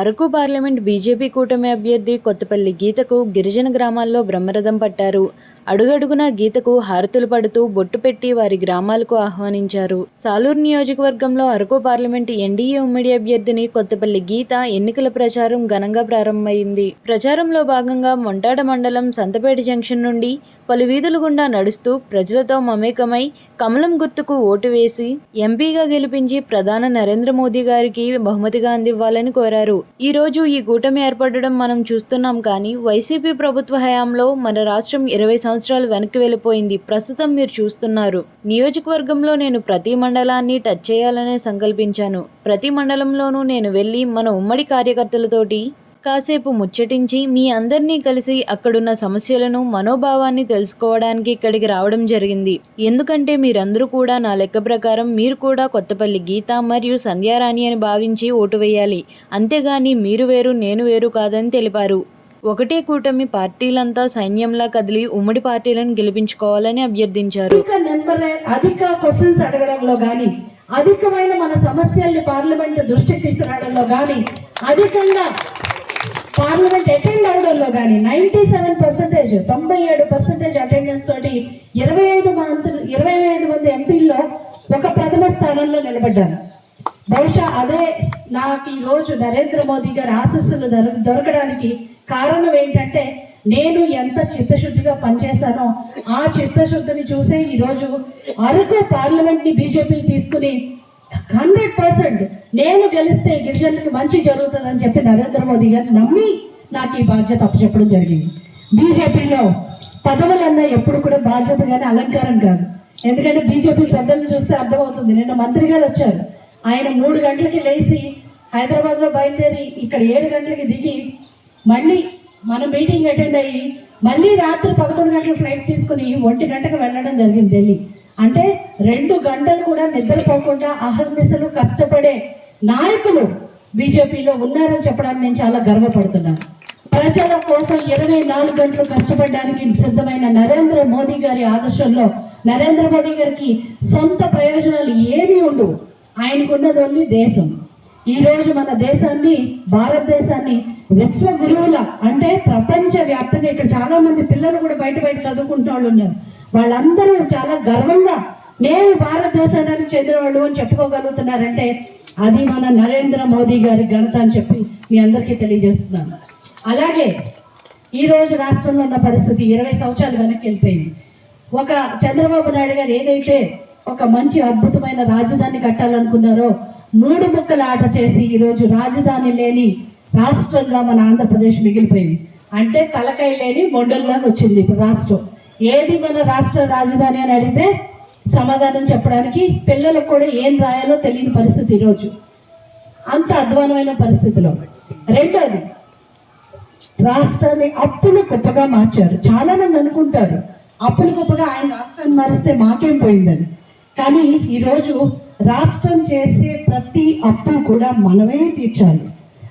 Araku parliament BJP కూటమి అభ్యర్థి కొత్తపల్లి గీతకు గిరిజన గ్రామాల్లో బ్రహ్మరథం పట్టారు. అడుగడుగునా గీతకు హారతులు పడుతూ బొట్టు పెట్టి వారి గ్రామాలకు ఆహ్వానించారు. సాలూరు నియోజకవర్గంలో అరకు పార్లమెంట్ ఎన్డీఏ ఉమ్మడి అభ్యర్థిని కొత్తపల్లి గీత ఎన్నికల ప్రచారం ఘనంగా ప్రారంభమైంది. ప్రచారంలో భాగంగా మొంటాడ మండలం సంతపేట జంక్షన్ నుండి పలు వీధుల గుండా నడుస్తూ ప్రజలతో మమేకమై కమలం గుర్తుకు ఓటు వేసి ఎంపీగా గెలిపించి ప్రధాన నరేంద్ర మోదీ గారికి బహుమతిగా అందివ్వాలని కోరారు. ఈ రోజు ఈ కూటమి ఏర్పడడం మనం చూస్తున్నాం కానీ వైసీపీ ప్రభుత్వ హయాంలో మన రాష్ట్రం ఇరవై సంవత్సరాలు సంవత్సరాలు వెనక్కి వెళ్ళిపోయింది. ప్రస్తుతం మీరు చూస్తున్నారు. నియోజకవర్గంలో నేను ప్రతి మండలాన్ని టచ్ చేయాలనే సంకల్పించాను. ప్రతి మండలంలోనూ నేను వెళ్ళి మన ఉమ్మడి కార్యకర్తలతోటి కాసేపు ముచ్చటించి మీ అందరినీ కలిసి అక్కడున్న సమస్యలను మనోభావాన్ని తెలుసుకోవడానికి ఇక్కడికి రావడం జరిగింది. ఎందుకంటే మీరందరూ కూడా నా లెక్క ప్రకారం మీరు కూడా కొత్తపల్లి గీత మరియు సంధ్యారాణి అని భావించి ఓటు వేయాలి. అంతేగాని మీరు వేరు నేను వేరు కాదని తెలిపారు. ఒకటే కూటమి పార్టీలంతా సైన్యంలా కదిలి ఉమ్మడి పార్టీలను గెలిపించుకోవాలని అభ్యర్థించారు. అధిక నెంబర్ అధిక క్వశ్చన్స్ అడగడంలో కానీ అధికమైన మన సమస్యల్ని పార్లమెంట్ దృష్టికి తీసుకురావడంలో కానీ అధికంగా పార్లమెంట్ అటెండ్ అవడంలో కానీ నైంటీ సెవెన్ పర్సెంటేజ్ తొంభై ఏడు పర్సెంటేజ్ అటెండెన్స్ తోటి ఇరవై ఐదు మంత్రులు ఇరవై ఐదు మంది ఎంపీల్లో ఒక ప్రథమ స్థానంలో నిలబడ్డారు. బహుశా అదే నాకు ఈరోజు నరేంద్ర మోదీ గారి ఆశస్సులు దొర- దొరకడానికి కారణం ఏంటంటే నేను ఎంత చిత్తశుద్ధిగా పనిచేశానో ఆ చిత్తశుద్ధిని చూసే ఈరోజు అరకు పార్లమెంట్ని బీజేపీ తీసుకుని హండ్రెడ్ పర్సెంట్ నేను గెలిస్తే గిరిజనులకు మంచి జరుగుతుందని చెప్పి నరేంద్ర మోదీ గారు నమ్మి నాకు ఈ బాధ్యత అప్పచెప్పడం జరిగింది. బీజేపీలో పదవులన్నా ఎప్పుడు కూడా బాధ్యత కానీ అలంకారం కాదు. ఎందుకంటే బీజేపీ పెద్దలను చూస్తే అర్థమవుతుంది. నిన్న మంత్రి గారు వచ్చారు. ఆయన మూడు గంటలకి లేచి హైదరాబాద్లో బయలుదేరి ఇక్కడ ఏడు గంటలకి దిగి మళ్ళీ మన మీటింగ్ అటెండ్ అయ్యి మళ్ళీ రాత్రి పదకొండు గంటల ఫ్లైట్ తీసుకుని ఒంటి గంటకు వెళ్ళడం జరిగింది ఢిల్లీ. అంటే రెండు గంటలు కూడా నిద్రపోకుండా అహర్నిశలు కష్టపడే నాయకులు బీజేపీలో ఉన్నారని చెప్పడానికి నేను చాలా గర్వపడుతున్నాను. ప్రజల కోసం ఇరవై నాలుగు గంటలు కష్టపడడానికి సిద్ధమైన నరేంద్ర మోదీ గారి ఆదర్శంలో నరేంద్ర మోదీ గారికి సొంత ప్రయోజనాలు ఏమీ ఉండవు ఆయనకున్నది ఓన్లీ దేశం. ఈరోజు మన దేశాన్ని భారతదేశాన్ని విశ్వ గురువుల అంటే ప్రపంచ వ్యాప్తంగా ఇక్కడ చాలా మంది పిల్లలు కూడా బయట బయట చదువుకుంటున్న వాళ్ళు ఉన్నారు. వాళ్ళందరూ చాలా గర్వంగా మేము భారతదేశానికి చెందిన వాళ్ళు అని చెప్పుకోగలుగుతున్నారంటే అది మన నరేంద్ర మోదీ గారి ఘనత అని చెప్పి మీ అందరికీ తెలియజేస్తున్నాను. అలాగే ఈరోజు రాష్ట్రంలో ఉన్న పరిస్థితి ఇరవై సంవత్సరాలు వెనక్కి వెళ్ళిపోయింది. ఒక చంద్రబాబు నాయుడు గారు ఏదైతే ఒక మంచి అద్భుతమైన రాజధాని కట్టాలనుకున్నారో మూడు ముక్కల ఆట చేసి ఈరోజు రాజధాని లేని రాష్ట్రంగా మన ఆంధ్రప్రదేశ్ మిగిలిపోయింది. అంటే తలకాయ లేని మొండల్లాగా వచ్చింది ఇప్పుడు రాష్ట్రం. ఏది మన రాష్ట్ర రాజధాని అని అడిగితే సమాధానం చెప్పడానికి పిల్లలకు కూడా ఏం రాయాలో తెలియని పరిస్థితి ఈరోజు. అంత అధ్వానమైన పరిస్థితిలో. రెండోది రాష్ట్రాన్ని అప్పులు గొప్పగా మార్చారు. చాలా మంది అనుకుంటారు అప్పులు గొప్పగా ఆయన రాష్ట్రాన్ని మారిస్తే మాకేం పోయిందని. కానీ ఈరోజు రాష్ట్రం చేసే ప్రతి అప్పు కూడా మనమే తీర్చాలి.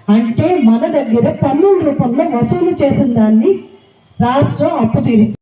అంటే మన దగ్గర పన్నుల రూపంలో వసూలు చేసిన దాన్ని రాష్ట్రం అప్పు తీరుస్తుంది.